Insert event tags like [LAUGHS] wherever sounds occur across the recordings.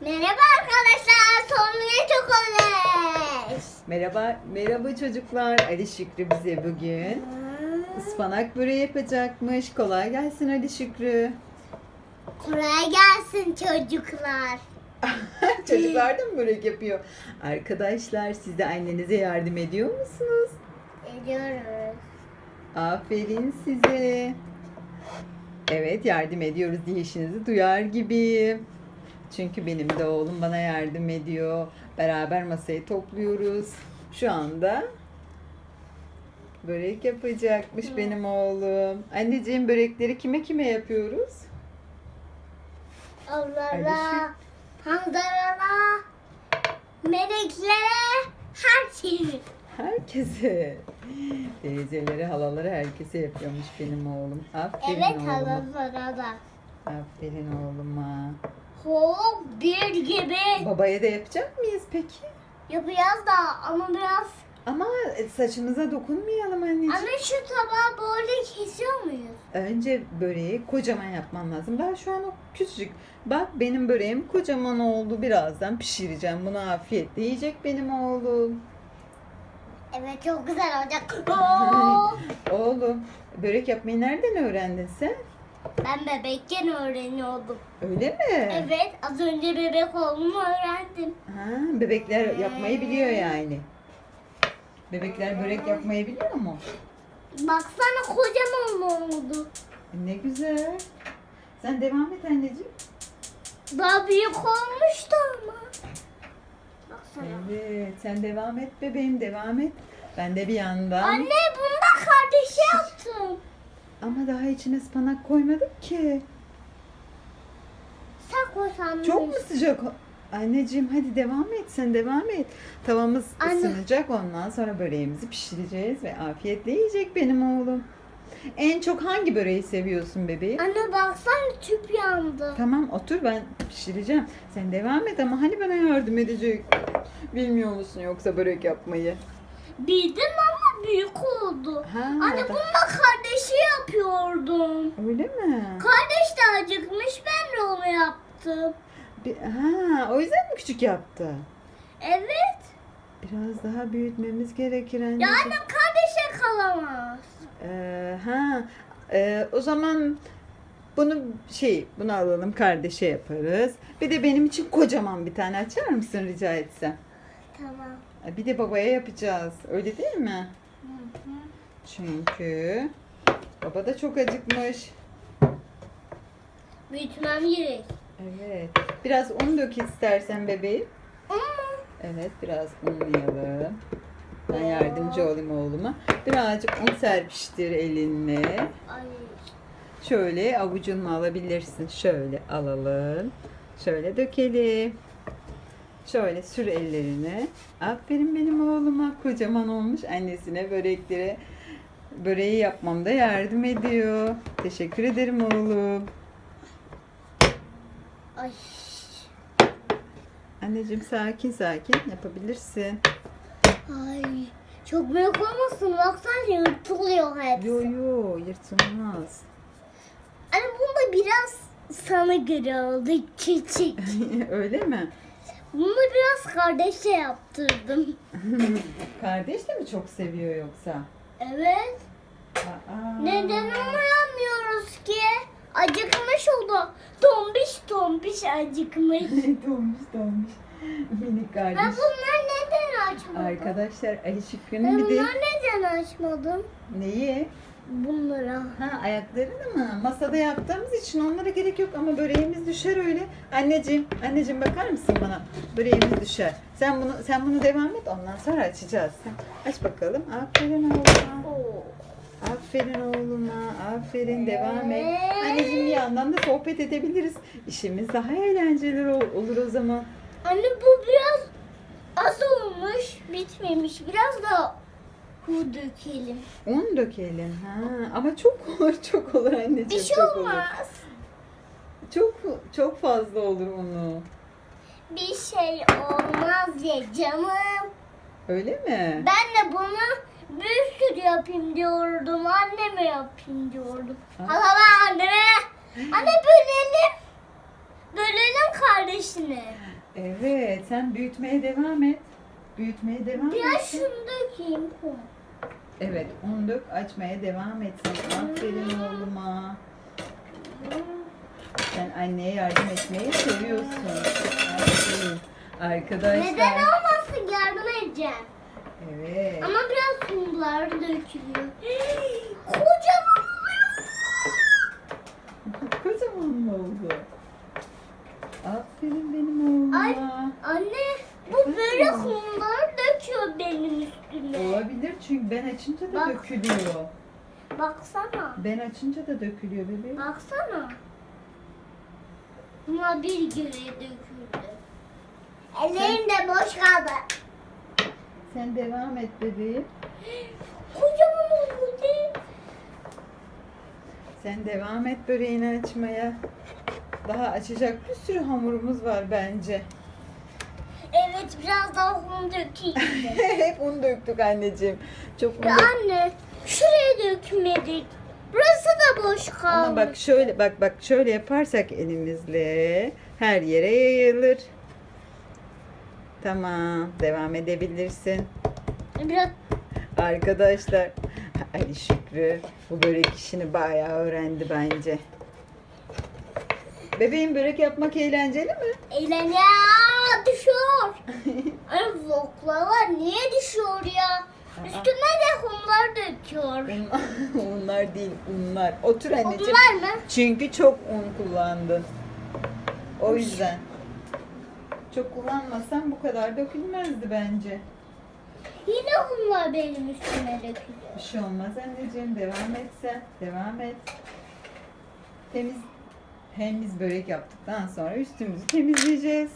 Merhaba arkadaşlar. Sonluya çok olmuş. Merhaba, merhaba çocuklar. Ali Şükrü bize bugün ıspanak böreği yapacakmış. Kolay gelsin Ali Şükrü. Kolay gelsin çocuklar. [LAUGHS] Çocuklar da mı börek yapıyor? Arkadaşlar siz de annenize yardım ediyor musunuz? Ediyoruz. Aferin size. Evet yardım ediyoruz diye işinizi duyar gibi. Çünkü benim de oğlum bana yardım ediyor. Beraber masayı topluyoruz. Şu anda börek yapacakmış benim oğlum. Anneciğim börekleri kime kime yapıyoruz? Onlara, handalara, meleklere, her şeyi. Herkese. Teyzeleri, halaları herkese yapıyormuş benim oğlum. Aferin Evet oğluma. halalara da. Aferin oğluma. Hop bir gibi Babaya da yapacak mıyız peki? yapacağız da ama biraz Ama saçımıza dokunmayalım anneciğim. Anne şu tabağı böyle kesiyor muyuz? Önce böreği kocaman yapman lazım. Daha şu an o küçücük. Bak benim böreğim kocaman oldu. Birazdan pişireceğim. Bunu afiyetle yiyecek benim oğlum. Evet çok güzel olacak. [LAUGHS] Oğlum börek yapmayı nereden öğrendin sen? Ben bebekken öğreniyordum. Öyle mi? Evet az önce bebek olduğumu öğrendim. Ha, bebekler yapmayı biliyor yani. Bebekler börek yapmayı biliyor mu? Baksana kocaman oldu. Ne güzel. Sen devam et anneciğim. Daha büyük olmuştu ama. Baksana. Evet, sen devam et bebeğim, devam et. Ben de bir yandan. Anne bunu da kardeşi. [LAUGHS] Ama daha içine ıspanak koymadık ki. Sen koysan Çok mu sıcak? Anneciğim hadi devam et, sen devam et. Tavamız Anne. ısınacak, ondan sonra böreğimizi pişireceğiz ve afiyetle yiyecek benim oğlum. En çok hangi böreği seviyorsun bebeğim? Anne baksana tüp yandı. Tamam otur ben pişireceğim. Sen devam et ama hani bana yardım edecek? Bilmiyor musun yoksa börek yapmayı? Bildim büyük oldu. Ha, Anne da- bunu da kardeşi yapıyordum. Öyle mi? Kardeş de acıkmış ben de onu yaptım. Bir- ha, o yüzden mi küçük yaptı? Evet. Biraz daha büyütmemiz gerekir Ya anneciğim. annem kardeşe kalamaz. Ee, ha, e, o zaman bunu şey, bunu alalım kardeşe yaparız. Bir de benim için kocaman bir tane açar mısın rica etsem? Tamam. Bir de babaya yapacağız. Öyle değil mi? Çünkü baba da çok acıkmış. Büyütmem gerek. Evet. Biraz un dök istersen bebeğim. Evet, biraz unlayalım. Ben yardımcı olayım oğluma. Birazcık un serpiştir elinle. Şöyle avucunla alabilirsin. Şöyle alalım. Şöyle dökelim. Şöyle sür ellerine. Aferin benim oğluma. Kocaman olmuş annesine börekleri. Böreği yapmamda yardım ediyor. Teşekkür ederim oğlum. Ay. Anneciğim sakin sakin yapabilirsin. Ay. Çok büyük olmasın. Baksana yırtılıyor hepsi. Yo yo yırtılmaz. Anne bunda biraz sana göre oldu küçük. [LAUGHS] Öyle mi? Bunu biraz kardeşe yaptırdım. [LAUGHS] Kardeş de mi çok seviyor yoksa? Evet. Aa. Neden onu yapmıyoruz ki? Acıkmış oldu. Tombiş tombiş acıkmış. [LAUGHS] donmuş donmuş. Minik Ben kardeş. bunları neden açmadım? Arkadaşlar Ali Ben Şükrü'nün bir de bunları neden açmadım? neyi? Bunlara. Ha ayaklarını mı? Masada yaptığımız için onlara gerek yok ama böreğimiz düşer öyle. Anneciğim, anneciğim bakar mısın bana? Böreğimiz düşer. Sen bunu sen bunu devam et ondan sonra açacağız. Aç bakalım. Aferin oğluma. Oo. Aferin oğluma. Aferin devam et. Anneciğim bir yandan da sohbet edebiliriz. İşimiz daha eğlenceli ol- olur o zaman. Anne bu biraz az olmuş. Bitmemiş. Biraz da hu dökelim. Un dökelim. Ha, ama çok olur, [LAUGHS] çok olur anneciğim. Bir şey çok olur. olmaz. Çok çok fazla olur unu. Bir şey olmaz ya canım. Öyle mi? Ben de bunu bir sürü yapayım diyordum. Anneme yapayım diyordum. Ha. Hala ben anneme. Anne bölelim. Bölelim kardeşini. Evet sen büyütmeye devam et. Büyütmeye devam Biraz et. şunu dökeyim. Evet un dök açmaya devam et. sen. Aferin oğluma. Sen anneye yardım etmeyi seviyorsun. Aferin. Arkadaşlar. Neden olmasın yardım edeceğim. Evet. Ama biraz kumlar dökülüyor. Kocaman. [LAUGHS] Kocaman mı oldu? Aferin benim oğluma. Ay. Anne bu böyle üstüme. Olabilir çünkü ben açınca da Bak. dökülüyor. Baksana. Ben açınca da dökülüyor bebeğim. Baksana. Buna bir göre döküldü. Ellerim de boş kaldı. Sen devam et bebeğim. Kocaman oldu değil. Sen devam et böreğini açmaya. Daha açacak bir sürü hamurumuz var bence. Evet biraz daha un dökeyim. de. [LAUGHS] Hep un döktük anneciğim. Çok un dök- anne şuraya dökmedik. Burası da boş kaldı. Ama bak şöyle bak bak şöyle yaparsak elimizle her yere yayılır. Tamam, devam edebilirsin. Biraz Arkadaşlar Ali Şükrü bu börek işini bayağı öğrendi bence. Bebeğim börek yapmak eğlenceli mi? eğlen ya düşüyor. [LAUGHS] Ay vloglar niye düşüyor ya? Üstüme de kumlar döküyor. [LAUGHS] Unlar değil unlar. Otur anneciğim. Kumlar mı? Çünkü çok un kullandın. O yüzden. Çok kullanmasan bu kadar dökülmezdi bence. Yine kumlar benim üstüme dökülüyor. Bir şey olmaz anneciğim. Devam et sen. Devam et. Temiz hem biz börek yaptıktan sonra üstümüzü temizleyeceğiz.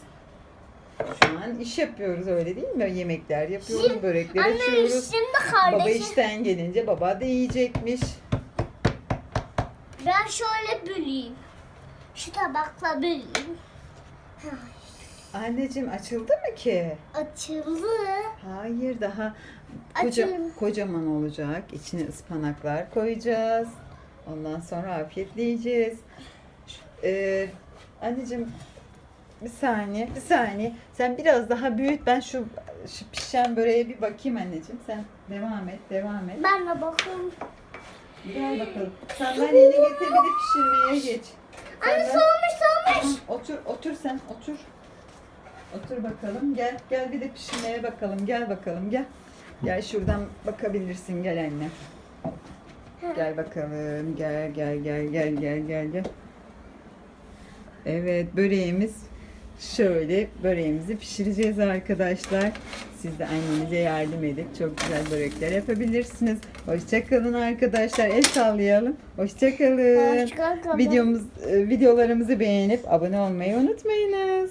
Şu an iş yapıyoruz öyle değil mi? Yemekler yapıyoruz, Şimdi- börekler Anne açıyoruz. şimdi Baba kardeşim. işten gelince baba da yiyecekmiş. Ben şöyle böleyim. Şu tabakla böleyim. Anneciğim açıldı mı ki? Açıldı. Hayır daha koca, kocaman olacak. İçine ıspanaklar koyacağız. Ondan sonra afiyetleyeceğiz. Ş- Ee, anneciğim bir saniye, bir saniye. Sen biraz daha büyüt. Ben şu, şu pişen böreğe bir bakayım anneciğim. Sen devam et, devam et. Ben de bakayım. Gel bakalım. Sandalyeni getir bir de pişirmeye geç. Anne soğumuş soğumuş. Tamam, otur, otur sen, otur. Otur bakalım. Gel, gel bir de pişirmeye bakalım. Gel bakalım, gel. Gel şuradan bakabilirsin, gel anne. Gel bakalım, gel, gel, gel, gel, gel, gel, gel. Evet, böreğimiz şöyle böreğimizi pişireceğiz arkadaşlar. Siz de annenize yardım edip çok güzel börekler yapabilirsiniz. Hoşçakalın arkadaşlar. El sallayalım. Hoşçakalın. Hoşçakalın. Videomuz, e, videolarımızı beğenip abone olmayı unutmayın.